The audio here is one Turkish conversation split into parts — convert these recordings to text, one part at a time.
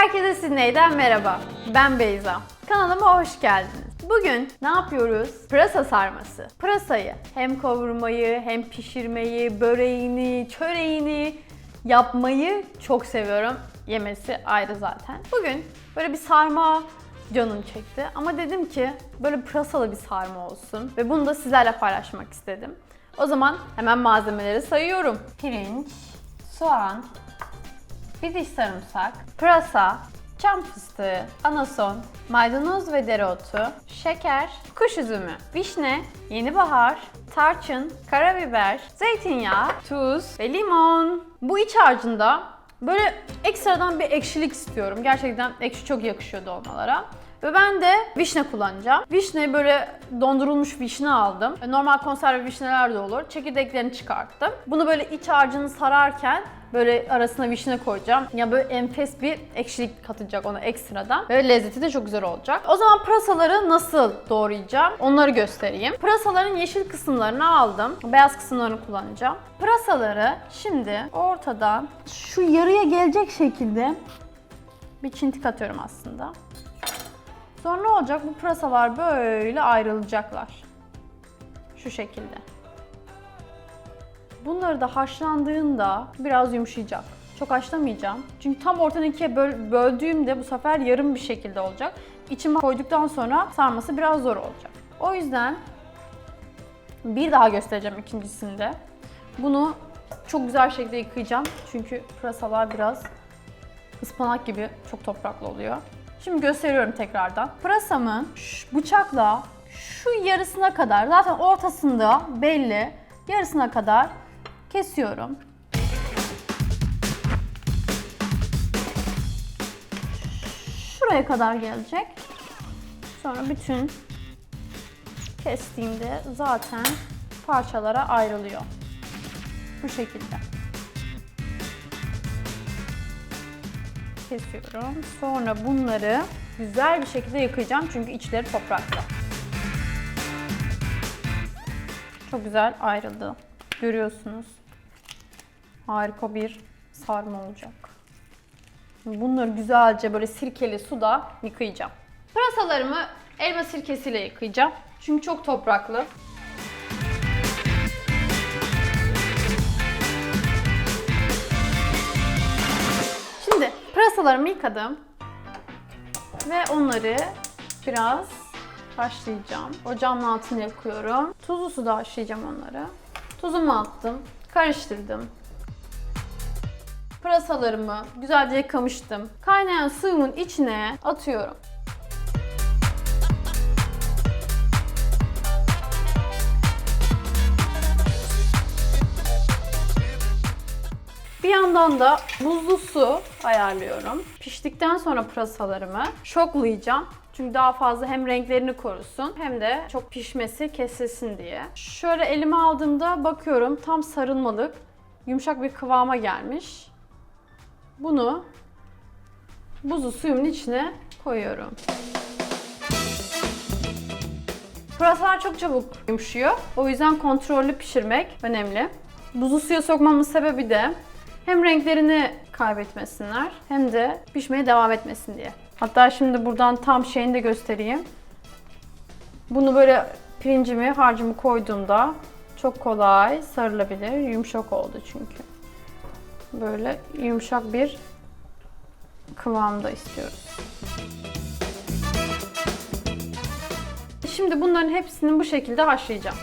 Herkese Sydney'den merhaba. Ben Beyza. Kanalıma hoş geldiniz. Bugün ne yapıyoruz? Pırasa sarması. Pırasayı hem kavurmayı hem pişirmeyi, böreğini, çöreğini yapmayı çok seviyorum. Yemesi ayrı zaten. Bugün böyle bir sarma canım çekti. Ama dedim ki böyle pırasalı bir sarma olsun. Ve bunu da sizlerle paylaşmak istedim. O zaman hemen malzemeleri sayıyorum. Pirinç, soğan, bir diş sarımsak, pırasa, çam fıstığı, anason, maydanoz ve dereotu, şeker, kuş üzümü, vişne, yeni bahar, tarçın, karabiber, zeytinyağı, tuz ve limon. Bu iç harcında böyle ekstradan bir ekşilik istiyorum. Gerçekten ekşi çok yakışıyor dolmalara. Ve ben de vişne kullanacağım. Vişne böyle dondurulmuş vişne aldım. Normal konserve vişneler de olur. Çekirdeklerini çıkarttım. Bunu böyle iç harcını sararken böyle arasına vişne koyacağım. Ya böyle enfes bir ekşilik katacak ona ekstradan. Böyle lezzeti de çok güzel olacak. O zaman pırasaları nasıl doğrayacağım onları göstereyim. Pırasaların yeşil kısımlarını aldım. Beyaz kısımlarını kullanacağım. Pırasaları şimdi ortadan şu yarıya gelecek şekilde bir çintik atıyorum aslında. Sonra ne olacak? Bu pırasalar böyle ayrılacaklar. Şu şekilde. Bunları da haşlandığında biraz yumuşayacak. Çok haşlamayacağım. Çünkü tam ortadan ikiye böl- böldüğümde bu sefer yarım bir şekilde olacak. İçime koyduktan sonra sarması biraz zor olacak. O yüzden bir daha göstereceğim ikincisinde. Bunu çok güzel şekilde yıkayacağım. Çünkü pırasalar biraz ıspanak gibi çok topraklı oluyor. Şimdi gösteriyorum tekrardan. Pırasamın bıçakla şu yarısına kadar zaten ortasında belli yarısına kadar kesiyorum. Şuraya kadar gelecek. Sonra bütün kestiğimde zaten parçalara ayrılıyor. Bu şekilde. Kesiyorum. Sonra bunları güzel bir şekilde yıkayacağım çünkü içleri topraklı. Çok güzel ayrıldı. Görüyorsunuz. Harika bir sarma olacak. Bunları güzelce böyle sirkeli suda yıkayacağım. Pırasalarımı elma sirkesiyle yıkayacağım. Çünkü çok topraklı. Pırasalarımı yıkadım. Ve onları biraz haşlayacağım. Ocağımın altına yakıyorum. Tuzlu suda haşlayacağım onları. Tuzumu attım. Karıştırdım. Pırasalarımı güzelce yıkamıştım. Kaynayan suyumun içine atıyorum. Bir yandan da buzlu su ayarlıyorum. Piştikten sonra pırasalarımı şoklayacağım. Çünkü daha fazla hem renklerini korusun hem de çok pişmesi kesilsin diye. Şöyle elime aldığımda bakıyorum tam sarılmalık, yumuşak bir kıvama gelmiş. Bunu buzlu suyumun içine koyuyorum. Pırasalar çok çabuk yumuşuyor. O yüzden kontrollü pişirmek önemli. Buzlu suya sokmamın sebebi de hem renklerini kaybetmesinler hem de pişmeye devam etmesin diye. Hatta şimdi buradan tam şeyini de göstereyim. Bunu böyle pirincimi, harcımı koyduğumda çok kolay sarılabilir. Yumuşak oldu çünkü. Böyle yumuşak bir kıvamda istiyoruz. Şimdi bunların hepsini bu şekilde haşlayacağım.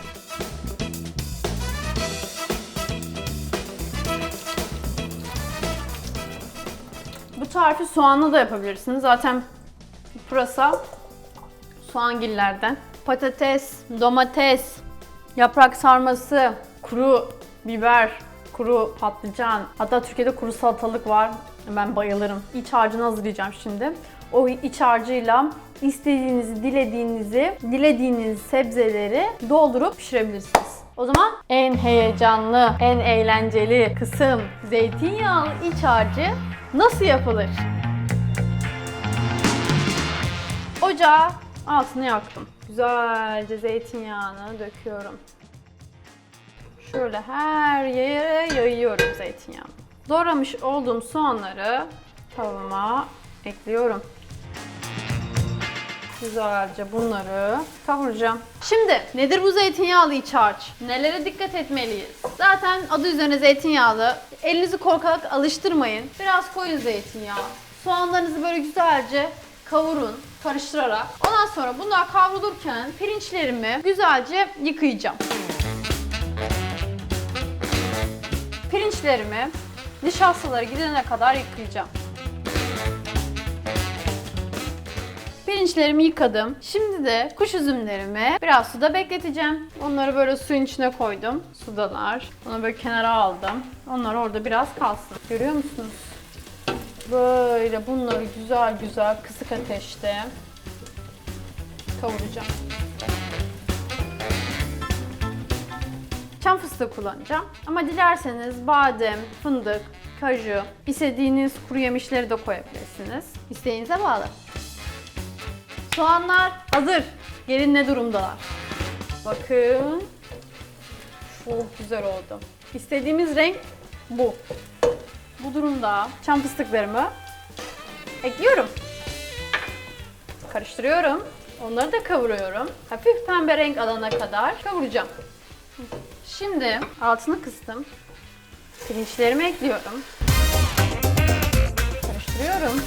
Tarifi soğanla da yapabilirsiniz. Zaten pırasa soğangillerden. Patates, domates, yaprak sarması, kuru biber, kuru patlıcan. Hatta Türkiye'de kuru salatalık var. Ben bayılırım. İç harcını hazırlayacağım şimdi. O iç harcıyla istediğinizi, dilediğinizi, dilediğiniz sebzeleri doldurup pişirebilirsiniz. O zaman en heyecanlı, en eğlenceli kısım zeytinyağlı iç harcı nasıl yapılır? Ocağı altını yaktım. Güzelce zeytinyağını döküyorum. Şöyle her yere yayıyorum zeytinyağını. Doğramış olduğum soğanları tavama ekliyorum. Güzelce bunları kavuracağım. Şimdi nedir bu zeytinyağlı iç harç? Nelere dikkat etmeliyiz? Zaten adı üzerine zeytinyağlı. Elinizi korkak alıştırmayın. Biraz koyun zeytinyağı. Soğanlarınızı böyle güzelce kavurun karıştırarak. Ondan sonra bunlar kavrulurken pirinçlerimi güzelce yıkayacağım. Pirinçlerimi nişastaları gidene kadar yıkayacağım. Pirinçlerimi yıkadım. Şimdi de kuş üzümlerimi biraz suda bekleteceğim. Onları böyle suyun içine koydum. Sudalar. Onu böyle kenara aldım. Onlar orada biraz kalsın. Görüyor musunuz? Böyle bunları güzel güzel kısık ateşte kavuracağım. Çam fıstığı kullanacağım. Ama dilerseniz badem, fındık, kaju, istediğiniz kuru yemişleri de koyabilirsiniz. İsteğinize bağlı. Soğanlar hazır. Gelin ne durumdalar? Bakın. Çok güzel oldu. İstediğimiz renk bu. Bu durumda çam fıstıklarımı ekliyorum. Karıştırıyorum. Onları da kavuruyorum. Hafif pembe renk alana kadar kavuracağım. Şimdi altını kıstım. Pirinçlerimi ekliyorum. Karıştırıyorum.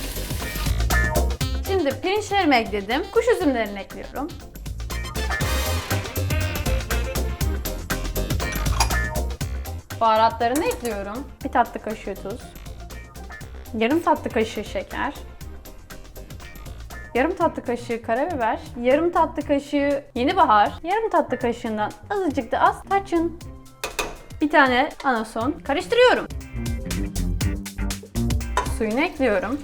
Şimdi pirinçlerimi ekledim. Kuş üzümlerini ekliyorum. Baharatlarını ekliyorum. Bir tatlı kaşığı tuz. Yarım tatlı kaşığı şeker. Yarım tatlı kaşığı karabiber, yarım tatlı kaşığı yeni bahar, yarım tatlı kaşığından azıcık da az tarçın. Bir tane anason. Karıştırıyorum. Suyunu ekliyorum.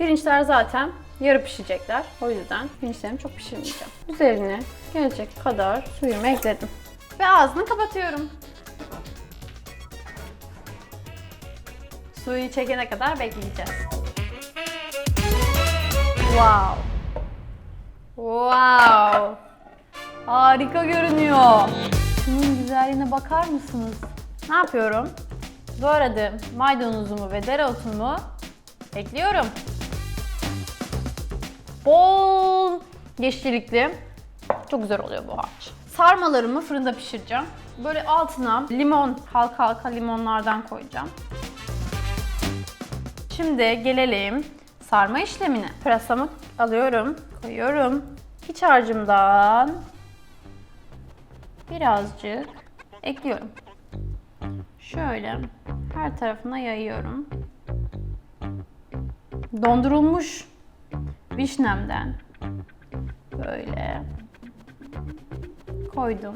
Pirinçler zaten yarı pişecekler. O yüzden pirinçlerimi çok pişirmeyeceğim. Üzerine gelecek kadar suyumu ekledim. Ve ağzını kapatıyorum. Suyu çekene kadar bekleyeceğiz. Wow. Wow. Harika görünüyor. Şunun güzelliğine bakar mısınız? Ne yapıyorum? Doğradığım maydanozumu ve dereotumu ekliyorum. Yeşillikli. Çok güzel oluyor bu harç. Sarmalarımı fırında pişireceğim. Böyle altına limon, halka halka limonlardan koyacağım. Şimdi gelelim sarma işlemine. Pırasamı alıyorum, koyuyorum. İç harcımdan birazcık ekliyorum. Şöyle her tarafına yayıyorum. Dondurulmuş vişnemden böyle koydum.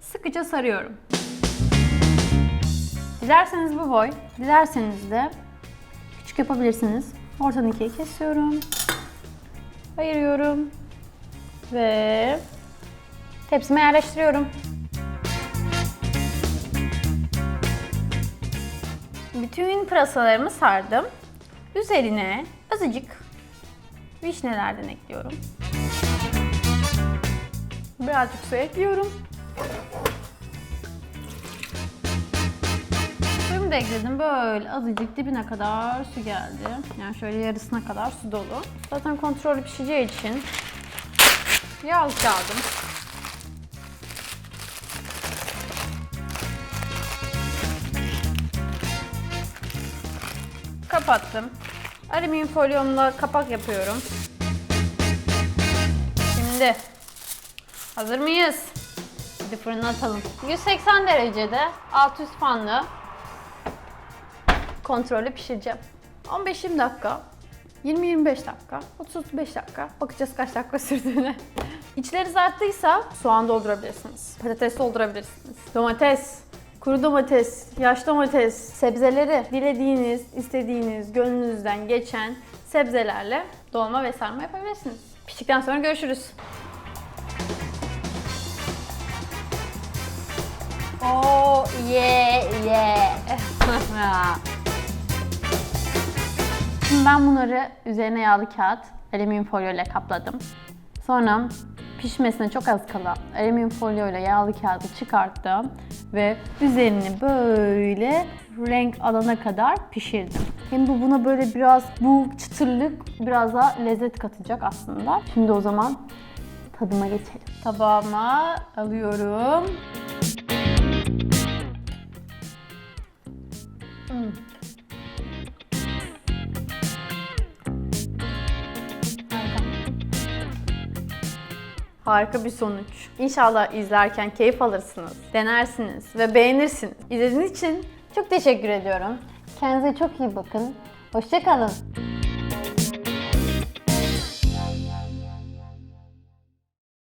Sıkıca sarıyorum. Dilerseniz bu boy, dilerseniz de küçük yapabilirsiniz. Ortadan ikiye kesiyorum. Ayırıyorum. Ve tepsime yerleştiriyorum. Bütün pırasalarımı sardım. Üzerine azıcık vişnelerden ekliyorum. Birazcık su ekliyorum. Suyumu da ekledim. Böyle azıcık dibine kadar su geldi. Yani şöyle yarısına kadar su dolu. Zaten kontrollü pişeceği için yağ kağıdım. Kapattım. Alüminyum folyomla kapak yapıyorum. Şimdi hazır mıyız? Hadi fırına atalım. 180 derecede alt üst fanlı kontrollü pişireceğim. 15-20 dakika, 20-25 dakika, 30-35 dakika. Bakacağız kaç dakika sürdüğüne. İçleri arttıysa soğan doldurabilirsiniz. Patates doldurabilirsiniz. Domates, kuru domates, yaş domates, sebzeleri dilediğiniz, istediğiniz, gönlünüzden geçen sebzelerle dolma ve sarma yapabilirsiniz. Piştikten sonra görüşürüz. Oh yeah yeah. Şimdi ben bunları üzerine yağlı kağıt, alüminyum folyo ile kapladım. Sonra pişmesine çok az kala alüminyum folyo ile yağlı kağıdı çıkarttım ve üzerini böyle renk alana kadar pişirdim. Hem bu buna böyle biraz bu çıtırlık biraz daha lezzet katacak aslında. Şimdi o zaman tadıma geçelim. Tabağıma alıyorum. Harika bir sonuç. İnşallah izlerken keyif alırsınız, denersiniz ve beğenirsiniz. İzlediğiniz için çok teşekkür ediyorum. Kendinize çok iyi bakın. Hoşçakalın.